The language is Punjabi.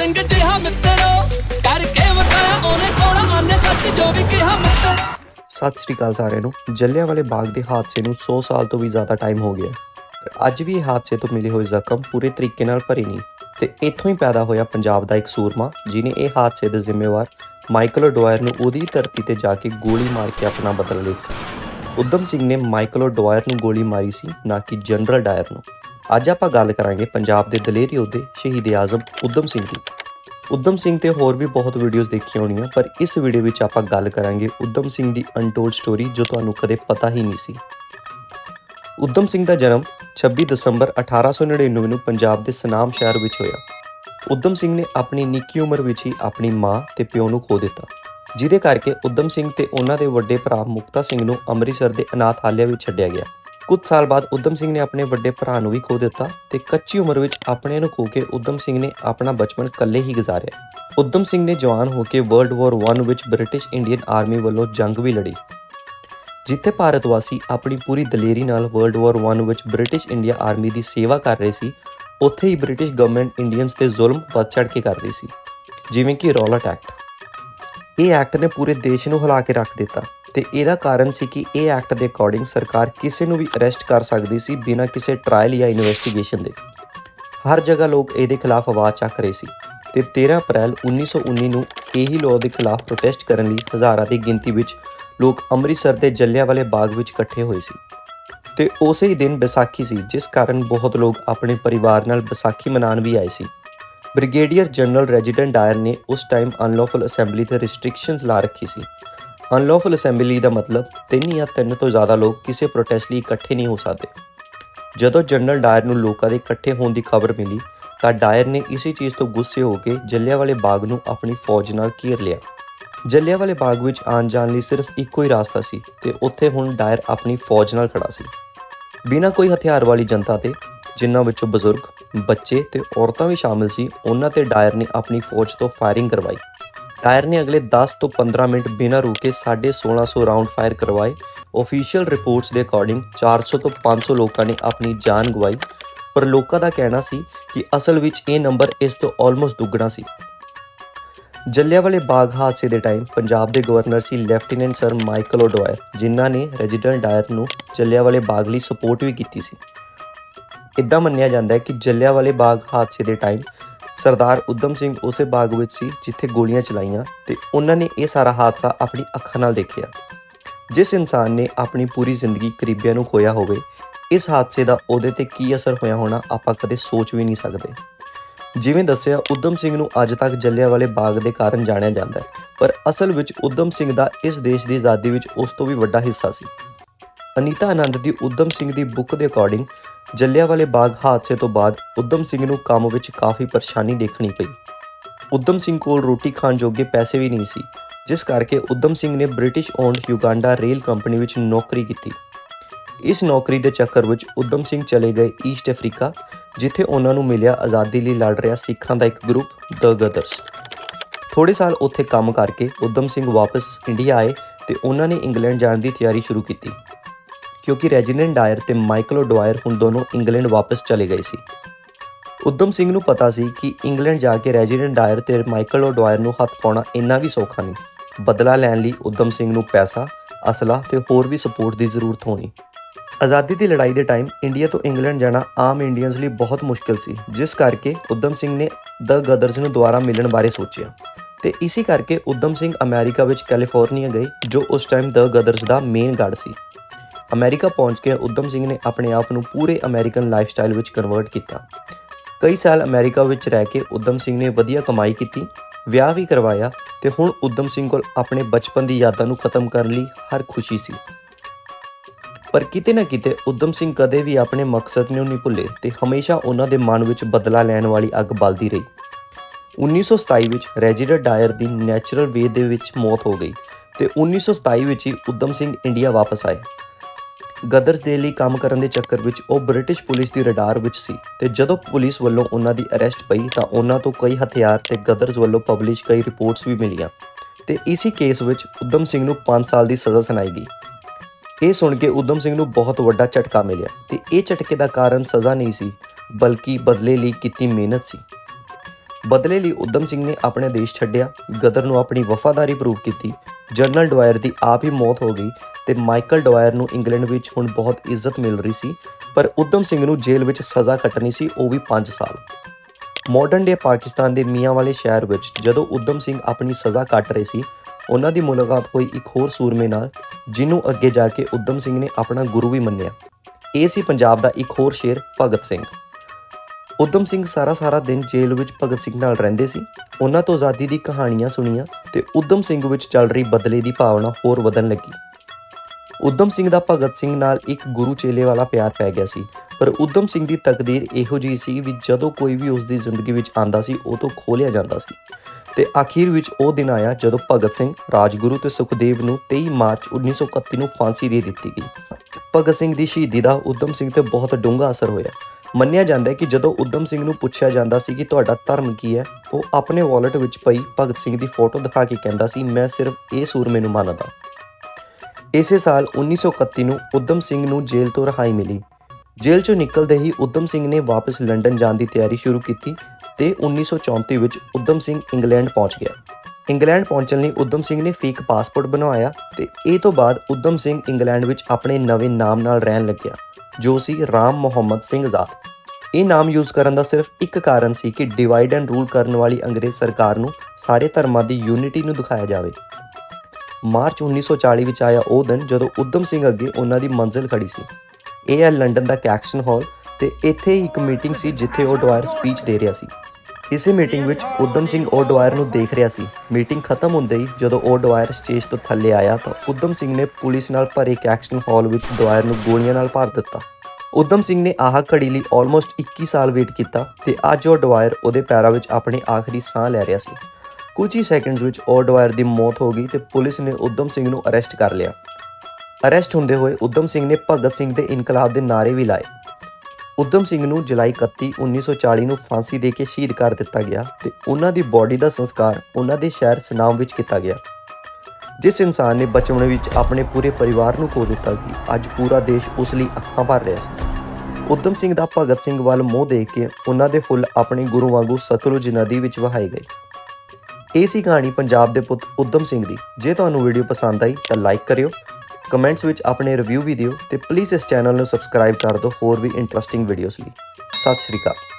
ਸਿੰਘ ਜਿਹਾ ਮਿੱਤਰੋ। ਕਰਕੇ ਵਖਾਇਆ ਉਹਨੇ ਸੋਹਣਾ, ਆਨੇ ਸੱਚ ਜੋ ਵੀ ਕਿਹਾ ਮਿੱਤਰ ਸਤਿ ਸ਼੍ਰੀ ਅਕਾਲ ਸਾਰਿਆਂ ਨੂੰ। ਜੱਲਿਆਂਵਾਲੇ ਬਾਗ ਦੇ ਹਾਦਸੇ ਨੂੰ 100 ਸਾਲ ਤੋਂ ਵੀ ਜ਼ਿਆਦਾ ਟਾਈਮ ਹੋ ਗਿਆ। ਅੱਜ ਵੀ ਇਹ ਹਾਦਸੇ ਤੋਂ ਮਿਲੇ ਹੋਏ ਜ਼ਖਮ ਪੂਰੇ ਤਰੀਕੇ ਨਾਲ ਭਰੇ ਨਹੀਂ। ਤੇ ਇੱਥੋਂ ਹੀ ਪੈਦਾ ਹੋਇਆ ਪੰਜਾਬ ਦਾ ਇੱਕ ਸੂਰਮਾ ਜਿਨੇ ਇਹ ਹਾਦਸੇ ਦੇ ਜ਼ਿੰਮੇਵਾਰ ਮਾਈਕਲ ਓਡਵਾਇਰ ਨੂੰ ਉਹਦੀ ਧਰਤੀ ਤੇ ਜਾ ਕੇ ਗੋਲੀ ਮਾਰ ਕੇ ਆਪਣਾ ਬਦਲ ਲਿੱਤਾ। ਉਦਮ ਸਿੰਘ ਨੇ ਮਾਈਕਲ ਓਡਵਾਇਰ ਨੂੰ ਗੋਲੀ ਮਾਰੀ ਸੀ, ਨਾ ਕਿ ਜਨਰਲ ਡਾਇਰ ਨੂੰ। ਅੱਜ ਆਪਾਂ ਗੱਲ ਕਰਾਂਗੇ ਪੰਜਾਬ ਦੇ ਦਲੇਰ ਯੋਧੇ ਸ਼ਹੀਦ ਆਜ਼ਮ ਉਦਮ ਸਿੰਘ ਦੀ। ਉਦਮ ਸਿੰਘ ਤੇ ਹੋਰ ਵੀ ਬਹੁਤ ਵੀਡੀਓਜ਼ ਦੇਖੀਆਂ ਹੋਣੀਆਂ, ਪਰ ਇਸ ਵੀਡੀਓ ਵਿੱਚ ਆਪਾਂ ਗੱਲ ਕਰਾਂਗੇ ਉਦਮ ਸਿੰਘ ਦੀ ਅਨਟੋਲਡ ਸਟੋਰੀ ਜੋ ਤੁਹਾਨੂੰ ਕਦੇ ਪਤਾ ਹੀ ਨਹੀਂ ਸੀ। ਉਦਮ ਸਿੰਘ ਦਾ ਜਨਮ 26 ਦਸੰਬਰ 1899 ਨੂੰ ਪੰਜਾਬ ਦੇ ਸਨਾਮ ਸ਼ਹਿਰ ਵਿੱਚ ਹੋਇਆ। ਉਦਮ ਸਿੰਘ ਨੇ ਆਪਣੀ ਨਿੱਕੀ ਉਮਰ ਵਿੱਚ ਹੀ ਆਪਣੀ ਮਾਂ ਤੇ ਪਿਓ ਨੂੰ ਖੋ ਦਿੱਤਾ, ਜਿਹਦੇ ਕਰਕੇ ਉਦਮ ਸਿੰਘ ਤੇ ਉਹਨਾਂ ਦੇ ਵੱਡੇ ਭਰਾ ਮੁਕਤਾ ਸਿੰਘ ਨੂੰ ਅੰਮ੍ਰਿਤਸਰ ਦੇ ਅਨਾਥ ਹਾਲਿਆ ਵਿੱਚ ਛੱਡਿਆ ਗਿਆ। ਕੁਝ ਸਾਲ ਬਾਅਦ ਉਦਮ ਸਿੰਘ ਨੇ ਆਪਣੇ ਵੱਡੇ ਭਰਾ ਨੂੰ ਵੀ ਖੋ ਦਿੱਤਾ ਤੇ ਕੱਚੀ ਉਮਰ ਵਿੱਚ ਆਪਣੇ ਨੂੰ ਖੋ ਕੇ ਉਦਮ ਸਿੰਘ ਨੇ ਆਪਣਾ ਬਚਪਨ ਇਕੱਲੇ ਹੀ ਗੁਜ਼ਾਰਿਆ। ਉਦਮ ਸਿੰਘ ਨੇ ਜਵਾਨ ਹੋ ਕੇ ਵਰਲਡ ਵਾਰ 1 ਵਿੱਚ ਬ੍ਰਿਟਿਸ਼ ਇੰਡੀਅਨ ਆਰਮੀ ਵੱਲੋਂ ਜੰਗ ਵੀ ਲੜੀ। ਜਿੱਥੇ ਭਾਰਤ ਵਾਸੀ ਆਪਣੀ ਪੂਰੀ ਦਲੇਰੀ ਨਾਲ ਵਰਲਡ ਵਾਰ 1 ਵਿੱਚ ਬ੍ਰਿਟਿਸ਼ ਇੰਡੀਆ ਆਰਮੀ ਦੀ ਸੇਵਾ ਕਰ ਰਹੇ ਸੀ, ਉੱਥੇ ਹੀ ਬ੍ਰਿਟਿਸ਼ ਗਵਰਨਮੈਂਟ ਇੰਡੀਅਨਸ ਤੇ ਜ਼ੁਲਮ ਵੱਧ ਚੜ੍ਹ ਕੇ ਕਰ ਰਹੀ ਸੀ, ਜਿਵੇਂ ਕਿ ਰੌਲਟ ਐਕਟ ਇਹ ਐਕਟ ਨੇ ਪੂਰੇ ਦੇਸ਼ ਨੂੰ ਹਿਲਾ ਕੇ ਰੱਖ ਦਿੱਤਾ। ਤੇ ਇਹਦਾ ਕਾਰਨ ਸੀ ਕਿ ਇਹ ਐਕਟ ਦੇ ਅਕੋਰਡਿੰਗ ਸਰਕਾਰ ਕਿਸੇ ਨੂੰ ਵੀ ਅਰੈਸਟ ਕਰ ਸਕਦੀ ਸੀ ਬਿਨਾਂ ਕਿਸੇ ਟ੍ਰਾਇਲ ਜਾਂ ਇਨਵੈਸਟੀਗੇਸ਼ਨ ਦੇ। ਹਰ ਜਗ੍ਹਾ ਲੋਕ ਇਹਦੇ ਖਿਲਾਫ ਆਵਾਜ਼ ਚੱਕ ਰਹੇ ਸੀ ਤੇ 13 ਅਪ੍ਰੈਲ 1919 ਨੂੰ ਇਹੀ ਲਾਅ ਦੇ ਖਿਲਾਫ ਪ੍ਰੋਟੈਸਟ ਕਰਨ ਲਈ ਹਜ਼ਾਰਾਂ ਦੀ ਗਿਣਤੀ ਵਿੱਚ ਲੋਕ ਅੰਮ੍ਰਿਤਸਰ ਦੇ ਜੱਲਿਆਂਵਾਲੇ ਬਾਗ ਵਿੱਚ ਇਕੱਠੇ ਹੋਏ ਸੀ। ਤੇ ਉਸੇ ਹੀ ਦਿਨ ਵਿਸਾਖੀ ਸੀ, ਜਿਸ ਕਾਰਨ ਬਹੁਤ ਲੋਕ ਆਪਣੇ ਪਰਿਵਾਰ ਨਾਲ ਵਿਸਾਖੀ ਮਨਾਉਣ ਵੀ ਆਏ ਸੀ। ਬ੍ਰਿਗੇਡੀਅਰ ਜਨਰਲ ਰੈਜ਼ੀਡੈਂਟ ਡਾਇਰ ਨੇ ਉਸ ਟਾਈਮ ਅਨਲੌਫੁਲ ਅਸੈਂਬਲੀ ਤੇ ਰਿਸਟ੍ਰਿਕਸ਼ਨਸ ਲਾ ਰੱਖੀ ਸੀ। ਅਨਲੌਫੁਲ ਅਸੈਂਬਲੀ ਦਾ ਮਤਲਬ ਤਿੰਨ ਜਾਂ ਤਿੰਨ ਤੋਂ ਜ਼ਿਆਦਾ ਲੋਕ ਕਿਸੇ ਪ੍ਰੋਟੈਸਟ ਲਈ ਇਕੱਠੇ ਨਹੀਂ ਹੋ ਸਕਦੇ। ਜਦੋਂ ਜਨਰਲ ਡਾਇਰ ਨੂੰ ਲੋਕਾਂ ਦੇ ਇਕੱਠੇ ਹੋਣ ਦੀ ਖਬਰ ਮਿਲੀ, ਤਾਂ ਡਾਇਰ ਨੇ ਇਸੇ ਚੀਜ਼ ਤੋਂ ਗੁੱਸੇ ਹੋ ਕੇ ਜੱਲਿਆਂਵਾਲੇ ਬਾਗ ਨੂੰ ਆਪਣੀ ਫੌਜ ਨਾਲ ਘੇਰ ਲਿਆ। ਜੱਲਿਆਂਵਾਲੇ ਬਾਗ ਵਿੱਚ ਆਉਣ ਜਾਣ ਲਈ ਸਿਰਫ ਇੱਕੋ ਹੀ ਰਸਤਾ ਸੀ ਤੇ ਉੱਥੇ ਹੁਣ ਡਾਇਰ ਆਪਣੀ ਫੌਜ ਨਾਲ ਖੜਾ ਸੀ। ਬਿਨਾਂ ਕੋਈ ਹਥਿਆਰ ਵਾਲੀ ਜਨਤਾ ਤੇ, ਜਿਨ੍ਹਾਂ ਵਿੱਚੋਂ ਬਜ਼ੁਰਗ, ਬੱਚੇ ਤੇ ਔਰਤਾਂ ਵੀ ਸ਼ਾਮਿਲ ਸੀ, ਉਹਨਾਂ ਤੇ ਡਾਇਰ ਨੇ ਆਪਣੀ ਫੌਜ ਤੋਂ ਫਾਇਰਿੰਗ ਕਰਵਾਈ। ਡਾਇਰ ਨੇ ਅਗਲੇ 10 ਤੋਂ 15 ਮਿੰਟ ਬਿਨਾਂ ਰੁਕੇ 1650 ਰਾਉਂਡ ਫਾਇਰ ਕਰਵਾਏ। ਆਫੀਸ਼ੀਅਲ ਰਿਪੋਰਟਸ ਦੇ ਅਕੋਰਡਿੰਗ 400 ਤੋਂ 500 ਲੋਕਾਂ ਨੇ ਆਪਣੀ ਜਾਨ ਗਵਾਈ। ਪਰ ਲੋਕਾਂ ਦਾ ਕਹਿਣਾ ਸੀ ਕਿ ਅਸਲ ਵਿੱਚ ਇਹ ਨੰਬਰ ਇਸ ਤੋਂ ਆਲਮੋਸਟ ਦੁੱਗਣਾ ਸੀ। ਜੱਲਿਆਂਵਾਲੇ ਬਾਗ ਹਾਦਸੇ ਦੇ ਟਾਈਮ ਪੰਜਾਬ ਦੇ ਗਵਰਨਰ ਸੀ ਲੈਫਟੀਨੈਂਟ ਸਰ ਮਾਈਕਲ ਓਡਵਾਇਰ ਜਿਨ੍ਹਾਂ ਨੇ ਰੈਜ਼ੀਡੈਂਟ ਡਾਇਰ ਨੂੰ ਜੱਲਿਆਂਵਾਲੇ ਬਾਗ ਲਈ ਸਪੋਰਟ ਵੀ ਕੀਤੀ ਸੀ। ਇਦਾਂ ਮੰਨਿਆ ਜਾਂਦਾ ਹੈ ਕਿ ਜੱਲਿਆਂਵਾਲੇ ਬਾਗ ਹਾਦਸੇ ਦੇ ਟਾਈਮ ਸਰਦਾਰ ਉਦਮ ਸਿੰਘ ਉਸੇ ਬਾਗ ਵਿੱਚ ਸੀ ਜਿੱਥੇ ਗੋਲੀਆਂ ਚਲਾਈਆਂ ਤੇ ਉਹਨਾਂ ਨੇ ਇਹ ਸਾਰਾ ਹਾਦਸਾ ਆਪਣੀ ਅੱਖਾਂ ਨਾਲ ਦੇਖਿਆ। ਜਿਸ ਇਨਸਾਨ ਨੇ ਆਪਣੀ ਪੂਰੀ ਜ਼ਿੰਦਗੀ ਕਰੀਬੀਆਂ ਨੂੰ ਖੋਇਆ ਹੋਵੇ, ਇਸ ਹਾਦਸੇ ਦਾ ਉਹਦੇ ਤੇ ਕੀ ਅਸਰ ਹੋਇਆ ਹੋਣਾ ਆਪਾਂ ਕਦੇ ਸੋਚ ਵੀ ਨਹੀਂ ਸਕਦੇ। ਜਿਵੇਂ ਦੱਸਿਆ, ਉਦਮ ਸਿੰਘ ਨੂੰ ਅੱਜ ਤੱਕ ਜੱਲਿਆਂਵਾਲੇ ਬਾਗ ਦੇ ਕਾਰਨ ਜਾਣਿਆ ਜਾਂਦਾ ਹੈ, ਪਰ ਅਸਲ ਵਿੱਚ ਉਦਮ ਸਿੰਘ ਦਾ ਇਸ ਦੇਸ਼ ਦੀ ਆਜ਼ਾਦੀ ਵਿੱਚ ਉਸ ਤੋਂ ਵੀ ਵੱਡਾ ਹਿੱਸਾ ਸੀ। ਅਨੀਤਾ ਆਨੰਦ ਦੀ ਉਦਮ ਸਿੰਘ ਦੀ ਬੁੱਕ ਦੇ ਅਕੋਰਡਿੰਗ ਜੱਲਿਆਂਵਾਲੇ ਬਾਗ ਹਾਦਸੇ ਤੋਂ ਬਾਅਦ ਉਦਮ ਸਿੰਘ ਨੂੰ ਕੰਮ ਵਿੱਚ ਕਾਫੀ ਪਰੇਸ਼ਾਨੀ ਦੇਖਣੀ ਪਈ। ਉਦਮ ਸਿੰਘ ਕੋਲ ਰੋਟੀ ਖਾਣ ਜੋਗੇ ਪੈਸੇ ਵੀ ਨਹੀਂ ਸੀ, ਜਿਸ ਕਰਕੇ ਉਦਮ ਸਿੰਘ ਨੇ British owned Uganda rail company ਵਿੱਚ ਨੌਕਰੀ ਕੀਤੀ। ਇਸ ਨੌਕਰੀ ਦੇ ਚੱਕਰ ਵਿੱਚ ਉਦਮ ਸਿੰਘ ਚਲੇ ਗਏ ਈਸਟ ਅਫਰੀਕਾ, ਜਿੱਥੇ ਉਹਨਾਂ ਨੂੰ ਮਿਲਿਆ ਆਜ਼ਾਦੀ ਲਈ ਲੜ ਰਿਹਾ ਸਿੱਖਾਂ ਦਾ ਇੱਕ ਗਰੁੱਪ, ਦ ਗਦਰਸ। ਥੋੜੇ ਸਾਲ ਉੱਥੇ ਕੰਮ ਕਰਕੇ ਉਦਮ ਸਿੰਘ ਵਾਪਸ ਇੰਡੀਆ ਆਏ ਤੇ ਉਹਨਾਂ ਨੇ ਇੰਗਲੈਂਡ ਜਾਣ ਦੀ ਤਿਆਰੀ ਸ਼ੁਰੂ ਕੀਤੀ। ਕਿਉਂਕਿ ਰੈਜੀਨੈਂਟ ਡਾਇਰ ਤੇ ਮਾਈਕਲ ਓਡਵਾਇਰ ਹੁਣ ਦੋਨੋਂ ਇੰਗਲੈਂਡ ਵਾਪਸ ਚਲੇ ਗਏ ਸੀ। ਉਦਮ ਸਿੰਘ ਨੂੰ ਪਤਾ ਸੀ ਕਿ ਇੰਗਲੈਂਡ ਜਾ ਕੇ ਰੈਜੀਨੈਂਟ ਡਾਇਰ ਤੇ ਮਾਈਕਲ ਓਡਵਾਇਰ ਨੂੰ ਹੱਥ ਪਾਉਣਾ ਇੰਨਾ ਵੀ ਸੌਖਾ ਨਹੀਂ। ਬਦਲਾ ਲੈਣ ਲਈ ਉਦਮ ਸਿੰਘ ਨੂੰ ਪੈਸਾ, ਅਸਲਾ ਤੇ ਹੋਰ ਵੀ ਸਪੋਰਟ ਦੀ ਜ਼ਰੂਰਤ ਹੋਣੀ। ਆਜ਼ਾਦੀ ਦੀ ਲੜਾਈ ਦੇ ਟਾਈਮ ਇੰਡੀਆ ਤੋਂ ਇੰਗਲੈਂਡ ਜਾਣਾ ਆਮ ਇੰਡੀਅਨਸ ਲਈ ਬਹੁਤ ਮੁਸ਼ਕਲ ਸੀ, ਜਿਸ ਕਰਕੇ ਉਦਮ ਸਿੰਘ ਨੇ ਦ ਗਦਰਸ ਨੂੰ ਦੁਬਾਰਾ ਮਿਲਣ ਬਾਰੇ ਸੋਚਿਆ। ਤੇ ਇਸੇ ਕਰਕੇ ਉਦਮ ਸਿੰਘ ਅਮਰੀਕਾ ਵਿੱਚ ਕੈਲੀਫੋਰਨੀਆ ਗਏ, ਜੋ ਉਸ ਟਾਈਮ ਦ ਗਦਰਸ ਦਾ ਮੇਨ ਗਾਰਡ ਸੀ। ਅਮਰੀਕਾ ਪਹੁੰਚ ਕੇ ਉਦਮ ਸਿੰਘ ਨੇ ਆਪਣੇ ਆਪ ਨੂੰ ਪੂਰੇ ਅਮਰੀਕਨ ਲਾਈਫਸਟਾਈਲ ਵਿੱਚ ਕਨਵਰਟ ਕੀਤਾ। ਕਈ ਸਾਲ ਅਮਰੀਕਾ ਵਿੱਚ ਰਹਿ ਕੇ ਉਦਮ ਸਿੰਘ ਨੇ ਵਧੀਆ ਕਮਾਈ ਕੀਤੀ, ਵਿਆਹ ਵੀ ਕਰਵਾਇਆ ਤੇ ਹੁਣ ਉਦਮ ਸਿੰਘ ਕੋਲ ਆਪਣੇ ਬਚਪਨ ਦੀ ਯਾਦਾਂ ਨੂੰ ਖਤਮ ਕਰਨ ਲਈ ਹਰ ਖੁਸ਼ੀ ਸੀ। ਪਰ ਕਿਤੇ ਨਾ ਕਿਤੇ ਉਦਮ ਸਿੰਘ ਕਦੇ ਵੀ ਆਪਣੇ ਮਕਸਦ ਨੂੰ ਨਹੀਂ ਭੁੱਲੇ ਤੇ ਹਮੇਸ਼ਾ ਉਹਨਾਂ ਦੇ ਮਨ ਵਿੱਚ ਬਦਲਾ ਲੈਣ ਵਾਲੀ ਅੱਗ ਬਲਦੀ ਰਹੀ। 1927 ਵਿੱਚ ਰੈਜੀਡੈਂਟ ਡਾਇਰ ਦੀ ਨੈਚੁਰਲ ਵੇ ਦੇ ਵਿੱਚ ਮੌਤ ਹੋ ਗਈ ਤੇ 1927 ਵਿੱਚ ਹੀ ਉਦਮ ਸਿੰਘ ਇੰਡੀਆ ਵਾਪਸ ਆਏ। ਗਦਰਸ ਦੇ ਲਈ ਕੰਮ ਕਰਨ ਦੇ ਚੱਕਰ ਵਿੱਚ ਉਹ ਬ੍ਰਿਟਿਸ਼ ਪੁਲਿਸ ਦੀ ਰਡਾਰ ਵਿੱਚ ਸੀ ਤੇ ਜਦੋਂ ਪੁਲਿਸ ਵੱਲੋਂ ਉਹਨਾਂ ਦੀ ਅਰੈਸਟ ਪਈ ਤਾਂ ਉਹਨਾਂ ਤੋਂ ਕਈ ਹਥਿਆਰ ਤੇ ਗਦਰਸ ਵੱਲੋਂ ਪਬਲਿਸ਼ ਕਈ ਰਿਪੋਰਟਸ ਵੀ ਮਿਲੀਆਂ ਤੇ ਇਸੇ ਕੇਸ ਵਿੱਚ ਉਦਮ ਸਿੰਘ ਨੂੰ 5 ਸਾਲ ਦੀ ਸਜ਼ਾ ਸੁਣਾਈ ਗਈ। ਇਹ ਸੁਣ ਕੇ ਉਦਮ ਸਿੰਘ ਨੂੰ ਬਹੁਤ ਵੱਡਾ ਝਟਕਾ ਮਿਲਿਆ ਤੇ ਇਹ ਝਟਕੇ ਦਾ ਕਾਰਨ ਸਜ਼ਾ ਨਹੀਂ ਸੀ, ਬਲਕਿ ਬਦਲੇ ਲਈ ਕੀਤੀ ਮਿਹਨਤ ਸੀ। ਬਦਲੇ ਲਈ ਉਦਮ ਸਿੰਘ ਨੇ ਆਪਣੇ ਦੇਸ਼ ਛੱਡਿਆ। ਗਦਰ ਨੂੰ ਆਪਣੀ ਵਫਾਦਾਰੀ ਪ੍ਰੂਵ ਕੀਤੀ। ਜਨਰਲ ਡਵਾਇਰ ਦੀ ਆਪ ਹੀ ਮੌਤ ਹੋ ਗਈ ਤੇ ਮਾਈਕਲ ਡਵਾਇਰ ਨੂੰ ਇੰਗਲੈਂਡ ਵਿੱਚ ਹੁਣ ਬਹੁਤ ਇੱਜ਼ਤ ਮਿਲ ਰਹੀ ਸੀ, ਪਰ ਉਦਮ ਸਿੰਘ ਨੂੰ ਜੇਲ੍ਹ ਵਿੱਚ ਸਜ਼ਾ ਕੱਟਣੀ ਸੀ, ਉਹ ਵੀ 5 ਸਾਲ। ਮਾਡਰਨ ਡੇ ਪਾਕਿਸਤਾਨ ਦੇ ਮੀਆਂ ਵਾਲੇ ਸ਼ਹਿਰ ਵਿੱਚ ਜਦੋਂ ਉਦਮ ਸਿੰਘ ਆਪਣੀ ਸਜ਼ਾ ਕੱਟ ਰਹੇ ਸੀ, ਉਹਨਾਂ ਦੀ ਮੁਲਾਕਾਤ ਹੋਈ ਇੱਕ ਹੋਰ ਸੂਰਮੇ ਨਾਲ, ਜਿਹਨੂੰ ਅੱਗੇ ਜਾ ਕੇ ਉਦਮ ਸਿੰਘ ਨੇ ਆਪਣਾ ਗੁਰੂ ਵੀ ਮੰਨਿਆ। ਇਹ ਸੀ ਪੰਜਾਬ ਦਾ ਇੱਕ ਹੋਰ ਸ਼ੇਰ, ਭਗਤ ਸਿੰਘ। ਉਦਮ ਸਿੰਘ ਸਾਰਾ ਸਾਰਾ ਦਿਨ ਜੇਲ੍ਹ ਵਿੱਚ ਭਗਤ ਸਿੰਘ ਨਾਲ ਰਹਿੰਦੇ ਸੀ। ਉਹਨਾਂ ਤੋਂ ਆਜ਼ਾਦੀ ਦੀ ਕਹਾਣੀਆਂ ਸੁਣੀਆਂ ਤੇ ਉਦਮ ਸਿੰਘ ਵਿੱਚ ਚੱਲ ਰਹੀ ਬਦਲੇ ਦੀ ਭਾਵਨਾ ਹੋਰ ਵਧਣ ਲੱਗੀ। ਉਦਮ ਸਿੰਘ ਦਾ ਭਗਤ ਸਿੰਘ ਨਾਲ ਇੱਕ ਗੁਰੂ ਚੇਲੇ ਵਾਲਾ ਪਿਆਰ ਪੈ ਗਿਆ ਸੀ, ਪਰ ਉਦਮ ਸਿੰਘ ਦੀ ਤਕਦੀਰ ਇਹੋ ਜਿਹੀ ਸੀ ਵੀ ਜਦੋਂ ਕੋਈ ਵੀ ਉਸ ਦੀ ਜ਼ਿੰਦਗੀ ਵਿੱਚ ਆਂਦਾ ਸੀ, ਉਹ ਤੋਂ ਖੋਲਿਆ ਜਾਂਦਾ ਸੀ। ਤੇ ਆਖਿਰ ਵਿੱਚ ਉਹ ਦਿਨ ਆਇਆ ਜਦੋਂ ਭਗਤ ਸਿੰਘ ਰਾਜਗੁਰੂ ਤੇ ਸੁਖਦੇਵ ਨੂੰ 23 ਮਾਰਚ 1931 ਨੂੰ ਫਾਂਸੀ ਦੇ ਦਿੱਤੀ ਗਈ। ਭਗਤ ਸਿੰਘ ਦੀ ਸ਼ਹੀਦੀ ਦਾ ਉਦਮ ਸਿੰਘ ਤੇ ਬਹੁਤ ਡੂੰਘਾ ਅਸਰ ਹੋਇਆ। ਮੰਨਿਆ ਜਾਂਦਾ ਹੈ ਕਿ ਜਦੋਂ ਉਦਮ ਸਿੰਘ ਨੂੰ ਪੁੱਛਿਆ ਜਾਂਦਾ ਸੀ ਕਿ ਤੁਹਾਡਾ ਧਰਮ ਕੀ ਹੈ, ਉਹ ਆਪਣੇ ਵਾਲਟ ਵਿੱਚ ਪਈ ਭਗਤ ਸਿੰਘ ਦੀ ਫੋਟੋ ਦਿਖਾ ਕੇ ਕਹਿੰਦਾ ਸੀ, ਮੈਂ ਸਿਰਫ ਇਹ ਸੂਰਮੇ ਨੂੰ ਮੰਨਦਾ ਇਸੇ ਸਾਲ 1931 ਨੂੰ ਉਦਮ ਸਿੰਘ ਨੂੰ ਜੇਲ੍ਹ ਤੋਂ ਰਿਹਾਈ ਮਿਲੀ। ਜੇਲ੍ਹ ਚੋਂ ਨਿਕਲਦੇ ਹੀ ਉਦਮ ਸਿੰਘ ਨੇ ਵਾਪਸ ਲੰਡਨ ਜਾਣ ਦੀ ਤਿਆਰੀ ਸ਼ੁਰੂ ਕੀਤੀ ਤੇ 1934 ਵਿੱਚ ਉਦਮ ਸਿੰਘ ਇੰਗਲੈਂਡ ਪਹੁੰਚ ਗਿਆ। ਇੰਗਲੈਂਡ ਪਹੁੰਚਣ ਲਈ ਉਦਮ ਸਿੰਘ ਨੇ ਫੇਕ ਪਾਸਪੋਰਟ ਬਣਵਾਇਆ ਤੇ ਇਹ ਤੋਂ ਬਾਅਦ ਉਦਮ ਸਿੰਘ ਇੰਗਲੈਂਡ ਵਿੱਚ ਆਪਣੇ ਨਵੇਂ ਨਾਮ ਨਾਲ ਰਹਿਣ ਲੱਗਿਆ। ਜੋ ਸੀ ਰਾਮ ਮੁਹੰਮਦ ਸਿੰਘ ਆਜ਼ਾਦ ਇਹ ਨਾਮ ਯੂਜ਼ ਕਰਨ ਦਾ ਸਿਰਫ ਇੱਕ ਕਾਰਨ ਸੀ ਕਿ ਡਿਵਾਈਡ ਐਂਡ ਰੂਲ ਕਰਨ ਵਾਲੀ ਅੰਗਰੇਜ਼ ਸਰਕਾਰ ਨੂੰ ਸਾਰੇ ਧਰਮਾਂ ਦੀ ਯੂਨਿਟੀ ਨੂੰ ਦਿਖਾਇਆ ਜਾਵੇ। ਮਾਰਚ 1940 ਵਿੱਚ ਆਇਆ ਉਹ ਦਿਨ ਜਦੋਂ ਉਦਮ ਸਿੰਘ ਅੱਗੇ ਉਹਨਾਂ ਦੀ ਮੰਜ਼ਿਲ ਖੜੀ ਸੀ। ਇਹ ਹੈ ਲੰਡਨ ਦਾ ਕੈਕਸਨ ਹਾਲ ਤੇ ਇੱਥੇ ਹੀ ਇੱਕ ਮੀਟਿੰਗ ਸੀ ਜਿੱਥੇ ਉਹ ਡਵਾਇਰ ਸਪੀਚ ਦੇ ਰਿਹਾ ਸੀ। ਇਸੇ ਮੀਟਿੰਗ ਵਿੱਚ ਉਦਮ ਸਿੰਘ ਉਹ ਡਵਾਇਰ ਨੂੰ ਦੇਖ ਰਿਹਾ ਸੀ। ਮੀਟਿੰਗ ਖਤਮ ਹੁੰਦੇ ਹੀ ਜਦੋਂ ਉਹ ਡਵਾਇਰ ਸਟੇਜ ਤੋਂ ਥੱਲੇ ਆਇਆ ਤਾਂ ਉਦਮ ਸਿੰਘ ਨੇ ਪੁਲਿਸ ਨਾਲ ਭਰੇ ਇੱਕ ਐਕਸ਼ਨ ਹਾਲ ਵਿੱਚ ਡਵਾਇਰ ਨੂੰ ਗੋਲੀਆਂ ਨਾਲ ਭਰ ਦਿੱਤਾ। ਉਦਮ ਸਿੰਘ ਨੇ ਆਹ ਘੜੀ ਲਈ ਆਲਮੋਸਟ 21 ਸਾਲ ਵੇਟ ਕੀਤਾ ਤੇ ਅੱਜ ਉਹ ਡਵਾਇਰ ਉਹਦੇ ਪੈਰਾਂ ਵਿੱਚ ਆਪਣੀ ਆਖਰੀ ਸਾਹ ਲੈ ਰਿਹਾ ਸੀ। ਕੁਝ ਹੀ ਸੈਕਿੰਡਸ ਵਿੱਚ ਉਹ ਡਵਾਇਰ ਦੀ ਮੌਤ ਹੋ ਗਈ ਤੇ ਪੁਲਿਸ ਨੇ ਉਦਮ ਸਿੰਘ ਨੂੰ ਅਰੈਸਟ ਕਰ ਲਿਆ। ਅਰੈਸਟ ਹੁੰਦੇ ਹੋਏ ਉਦਮ ਸਿੰਘ ਨੇ ਭਗਤ ਸਿੰਘ ਦੇ ਇਨਕਲਾਬ ਦੇ ਨਾਰੇ ਵੀ ਲਾਏ। ਉਦਮ ਸਿੰਘ ਨੂੰ ਜੁਲਾਈ 31 1940 ਨੂੰ ਫਾਂਸੀ ਦੇ ਕੇ ਸ਼ਹੀਦ ਕਰ ਦਿੱਤਾ ਗਿਆ ਤੇ ਉਹਨਾਂ ਦੀ ਬੋਡੀ ਦਾ ਸੰਸਕਾਰ ਉਹਨਾਂ ਦੇ ਸ਼ਹਿਰ ਸਨਾਮ ਵਿੱਚ ਕੀਤਾ ਗਿਆ। ਜਿਸ ਇਨਸਾਨ ਨੇ ਬਚਪਨ ਵਿੱਚ ਆਪਣੇ ਪੂਰੇ ਪਰਿਵਾਰ ਨੂੰ ਖੋ ਦਿੱਤਾ ਸੀ, ਅੱਜ ਪੂਰਾ ਦੇਸ਼ ਉਸ ਲਈ ਅੱਖਾਂ ਭਰ ਰਿਹਾ ਸੀ। ਉਦਮ ਸਿੰਘ ਦਾ ਭਗਤ ਸਿੰਘ ਵੱਲ ਮੋਹ ਦੇਖ ਕੇ ਉਹਨਾਂ ਦੇ ਫੁੱਲ ਆਪਣੇ ਗੁਰੂ ਵਾਂਗੂ ਸਤਲੁਜ ਨਦੀ ਵਿੱਚ ਵਹਾਏ ਗਏ। ਇਹ ਸੀ ਕਹਾਣੀ ਪੰਜਾਬ ਦੇ ਪੁੱਤ ਉਦਮ ਸਿੰਘ ਦੀ। ਜੇ ਤੁਹਾਨੂੰ ਵੀਡੀਓ ਪਸੰਦ ਆਈ ਤਾਂ ਲਾਈਕ ਕਰਿਓ ਕਮੈਂਟਸ ਵਿੱਚ ਆਪਣੇ ਰਿਵਿਊ ਵੀ ਦਿਓ ਤੇ ਪਲੀਜ਼ ਇਸ ਚੈਨਲ ਨੂੰ ਸਬਸਕ੍ਰਾਈਬ ਕਰ ਦਿਓ ਹੋਰ ਵੀ ਇੰਟਰਸਟਿੰਗ ਵੀਡੀਓਜ਼ ਲਈ। ਸਤਿ ਸ਼੍ਰੀ ਅਕਾਲ।